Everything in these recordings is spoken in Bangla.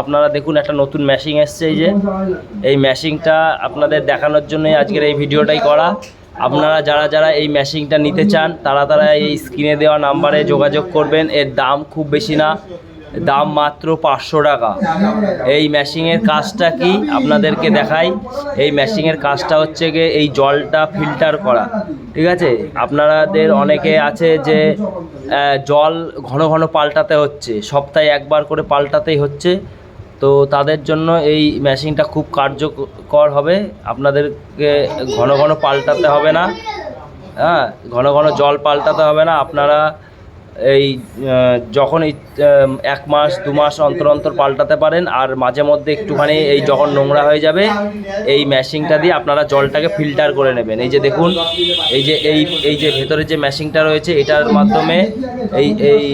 আপনারা দেখুন একটা নতুন ম্যাশিং এসছে এই যে। এই ম্যাশিংটা আপনাদের দেখানোর জন্যই আজকের এই ভিডিওটাই করা। আপনারা যারা যারা এই ম্যাশিংটা নিতে চান, তারা তারা এই স্ক্রিনে দেওয়া নাম্বারে যোগাযোগ করবেন। এর দাম খুব বেশি না দাম মাত্র পাঁচশো টাকা। এই ম্যাশিংয়ের কাজটা কি? আপনাদেরকে দেখাই। এই ম্যাশিংয়ের কাজটা হচ্ছে গিয়ে এই জলটা ফিল্টার করা। ঠিক আছে? আপনাদের অনেকে আছে যে জল ঘন ঘন পাল্টাতে হচ্ছে। সপ্তাহে একবার করে পাল্টাতেই হচ্ছে। তো তাদের জন্য এই মেশিনটা খুব কার্যকর হবে। আপনাদেরকে ঘন ঘন পাল্টাতে হবে না। হ্যাঁ ঘন ঘন জল পাল্টাতে হবে না। আপনারা এই যখন এই এক মাস, দু মাস অন্তর অন্তর পাল্টাতে পারেন, আর মাঝে মধ্যে একটুখানি এই যখন নোংরা হয়ে যাবে, এই মেশিনটা দিয়ে আপনারা জলটাকে ফিল্টার করে নেবেন। এই যে দেখুন, এই যে, এই এই যে ভেতরে যে মেশিনটা রয়েছে, এটার মাধ্যমে এই এই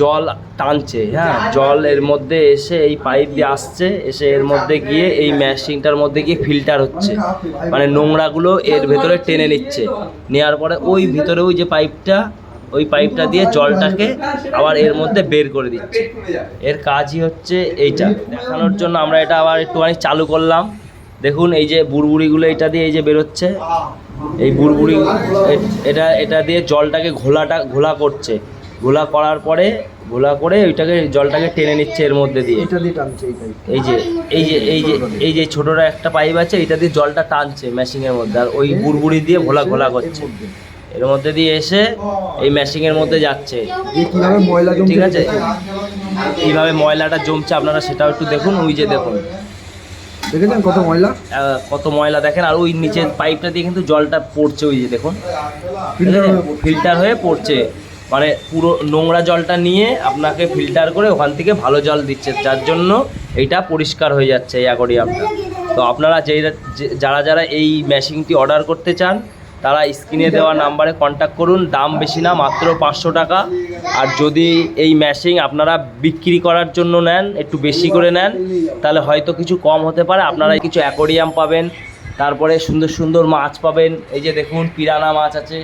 জল টানছে হ্যাঁ? জল এর মধ্যে এসে এই পাইপ দিয়ে আসছে, এসে এর মধ্যে গিয়ে এই মেশিনটার মধ্যে গিয়ে ফিল্টার হচ্ছে। মানে নোংরাগুলো এর ভেতরে টেনে নিচ্ছে। নেওয়ার পরে ওই ভিতরে ওই যে পাইপটা ওই পাইপটা দিয়ে জলটাকে আবার এর মধ্যে বের করে দিচ্ছে। এর কাজই হচ্ছে এইটা। দেখানোর জন্য আমরা এটা আবার একটুখানি চালু করলাম। দেখুন এই যে বুড়বুড়িগুলো এটা দিয়ে এই যে বেরোচ্ছে। এই বুড়বুড়ি এটা এটা দিয়ে জলটাকে ঘোলাটা ঘোলা করছে। ঘোলা করার পরে ঘোলা করে ওইটাকে জলটাকে টেনে নিচ্ছে এর মধ্যে দিয়ে। এই যে এই যে এই যে এই যে ছোটোটা একটা পাইপ আছে এটা দিয়ে জলটা টানছে মেশিনের মধ্যে। আর ওই বুড়বুড়ি দিয়ে ঘোলা ঘোলা করছে। এর মধ্যে দিয়ে এসে এই মেশিনের মধ্যে যাচ্ছে। কীভাবে ময়লা ঠিক আছে? এইভাবে ময়লাটা জমছে আপনারা সেটাও একটু দেখুন ওই যে দেখুন। দেখেছেন কত ময়লা? কত ময়লা দেখেন আর ওই নিচের পাইপটা দিয়ে কিন্তু জলটা পড়ছে ওই যে দেখুন। ফিল্টার হয়ে পড়ছে। মানে পুরো নোংরা জলটা নিয়ে আপনাকে ফিল্টার করে ওখান থেকে ভালো জল দিচ্ছে যার জন্য এইটা পরিষ্কার হয়ে যাচ্ছে এই অ্যাকোরিয়ামটা তো আপনারা যে- যারা যারা এই মেশিনটি অর্ডার করতে চান তারা স্ক্রিনে দেওয়া নাম্বারে কন্ট্যাক্ট করুন। দাম বেশি না, মাত্র পাঁচশো টাকা। আর যদি এই মেশিন আপনারা বিক্রি করার জন্য নেন, একটু বেশি করে নেন, তাহলে হয়তো কিছু কম হতে পারে। আপনারা কিছু অ্যাকোরিয়াম পাবেন, তারপরে সুন্দর সুন্দর মাছ পাবেন। এই যে দেখুন, পিরানা মাছ আছে।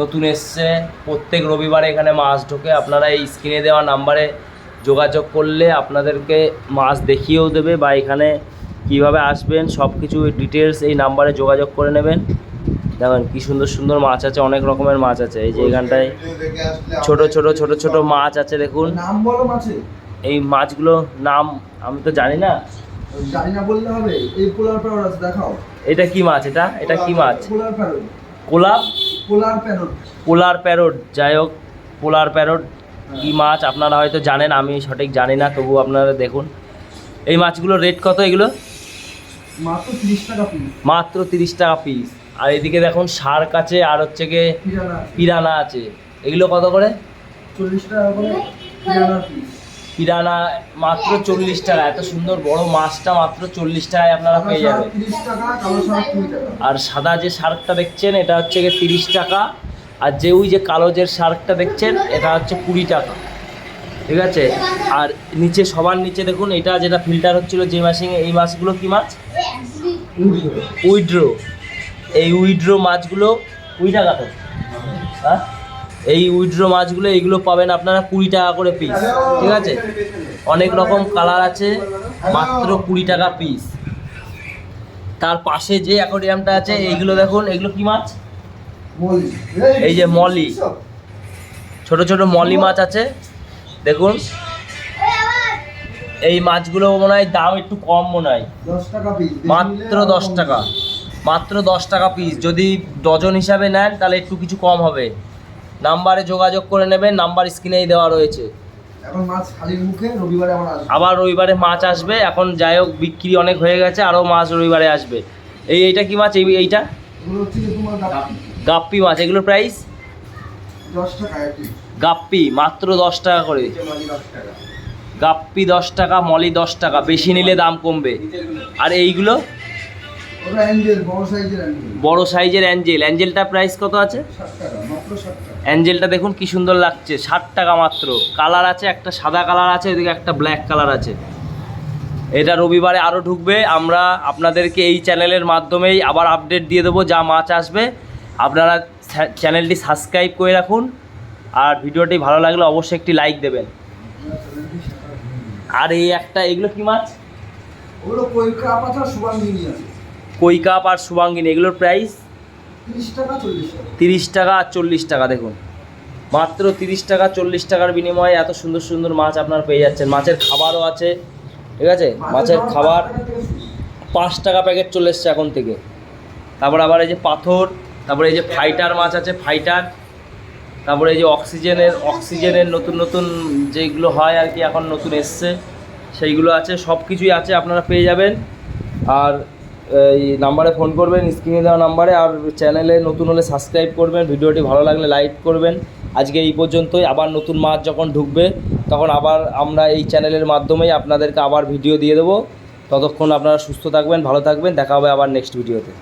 নতুন এসছে। প্রত্যেক রবিবারে এখানে মাছ ঢোকে। আপনারা এই স্ক্রিনে দেওয়া নাম্বারে যোগাযোগ করলে আপনাদেরকে মাছ দেখিয়েও দেবে বা এখানে কীভাবে আসবেন সব কিছু ডিটেলস এই নাম্বারে যোগাযোগ করে নেবেন। দেখেন কি সুন্দর সুন্দর মাছ আছে অনেক রকমের মাছ আছে। এই যে এখানটায় ছোট ছোট ছোট ছোট মাছ আছে দেখুন। এই মাছগুলো নাম আমি তো জানি না। জানি না বললে হবে। এই পোলার প্যারোট আছে দেখাও। এটা কি মাছ এটা? এটা কি মাছ? পোলার প্যারোট কোলাপ পোলার প্যারোট পোলার প্যারোট যাই হোক পোলার প্যারোট কি মাছ আপনারা হয়তো জানেন আমি সঠিক জানি না তবু আপনারা দেখুন। এই মাছগুলোর রেট কত এগুলো? মাত্র তিরিশ টাকা পিস আর এদিকে দেখুন শার্ক আছে আর হচ্ছে গিয়ে পিরানা আছে। এগুলো কত করে? চল্লিশ টাকা করে পিরানা মাত্র চল্লিশ টাকা। এত সুন্দর বড় মাছটা মাত্র চল্লিশ টাকায় আপনারা পেয়ে যাবেন। আর সাদা যে শার্কটা দেখছেন এটা হচ্ছে গিয়ে তিরিশ টাকা। আর যে ওই যে কালো যে শার্কটা দেখছেন এটা হচ্ছে কুড়ি টাকা। ঠিক আছে? আর নিচে সবার নিচে দেখুন এটা যেটা ফিল্টার হচ্ছিল যে মাসিংয়ে এই মাছগুলো কি মাছ? উইড্রো। এই উইড্রো মাছগুলো কুড়ি টাকা তো হ্যাঁ? এই উইড্রো মাছগুলো এইগুলো পাবেন আপনারা কুড়ি টাকা করে পিস ঠিক আছে? অনেক রকম কালার আছে মাত্র কুড়ি টাকা পিস তার পাশে যে অ্যাকোরিয়ামটা আছে এইগুলো দেখুন এগুলো কি মাছ? এই যে মলি। ছোট ছোট মলি মাছ আছে দেখুন। এই মাছগুলো মনে হয় দাম একটু কম মনে হয়। মাত্র দশ টাকা। মাত্র দশ টাকা পিস যদি ডজন হিসাবে নেন তাহলে একটু কিছু কম হবে। নাম্বারে যোগাযোগ করে নেবেন নাম্বার স্ক্রিনেই দেওয়া রয়েছে। আবার রবিবারে মাছ আসবে। এখন যাই হোক বিক্রি অনেক হয়ে গেছে আরও মাছ রবিবারে আসবে। এই এইটা কি মাছ? এই এইটা? গাপ্পি। মাছ। এগুলোর প্রাইস গাপ্পি মাত্র দশ টাকা করে। গাপ্পি দশ টাকা মলি দশ টাকা বেশি নিলে দাম কমবে। আর এইগুলো? বড় সাইজের অ্যাঞ্জেল। বড় সাইজের অ্যাঞ্জেল। অ্যাঞ্জেলটার প্রাইস কত আছে? অ্যাঞ্জেলটা দেখুন কি সুন্দর লাগছে ষাট টাকা মাত্র। কালার আছে একটা সাদা কালার আছে ওইদিকে একটা ব্ল্যাক কালার আছে। এটা রবিবারে আরও ঢুকবে। আমরা আপনাদেরকে এই চ্যানেলের মাধ্যমেই আবার আপডেট দিয়ে দেবো যা মাছ আসবে। আপনারা চ্যানেলটি সাবস্ক্রাইব করে রাখুন। আর ভিডিওটি ভালো লাগলে অবশ্যই একটি লাইক দেবেন। আর এই একটা এগুলো কি মাছ? ওগুলো কইকা পাতা সুবাঙ্গিনী আছে। কই কাপ আর সুবাঙ্গিনী এগুলোর প্রাইস তিরিশ টাকা চল্লিশ টাকা। তিরিশ টাকা আর চল্লিশ টাকা দেখুন। মাত্র তিরিশ টাকা চল্লিশ টাকার বিনিময়ে এত সুন্দর সুন্দর মাছ আপনার পেয়ে যাচ্ছেন। মাছের খাবারও আছে ঠিক আছে? মাছের খাবার পাঁচ টাকা প্যাকেট চলে এসছে এখন থেকে। তারপর আবার এই যে পাথর তারপরে এই যে ফাইটার মাছ আছে ফাইটার তারপরে এই যে অক্সিজেনের অক্সিজেনের নতুন নতুন যেগুলো হয় আর কি এখন নতুন এসছে, সেইগুলো আছে সব কিছুই আছে, আপনারা পেয়ে যাবেন। আর, এই নাম্বারে ফোন করবেন, স্ক্রিনে দেওয়া নাম্বারে, আর চ্যানেলে নতুন হলে সাবস্ক্রাইব করবেন, ভিডিওটি ভালো লাগলে লাইক করবেন। আজকে এই পর্যন্তই, আবার নতুন মাছ যখন ঢুকবে, তখন আবার আমরা এই চ্যানেলের মাধ্যমেই আপনাদেরকে আবার ভিডিও দিয়ে দেবো। ততক্ষণ আপনারা সুস্থ থাকবেন, ভালো থাকবেন, দেখা হবে আবার নেক্সট ভিডিওতে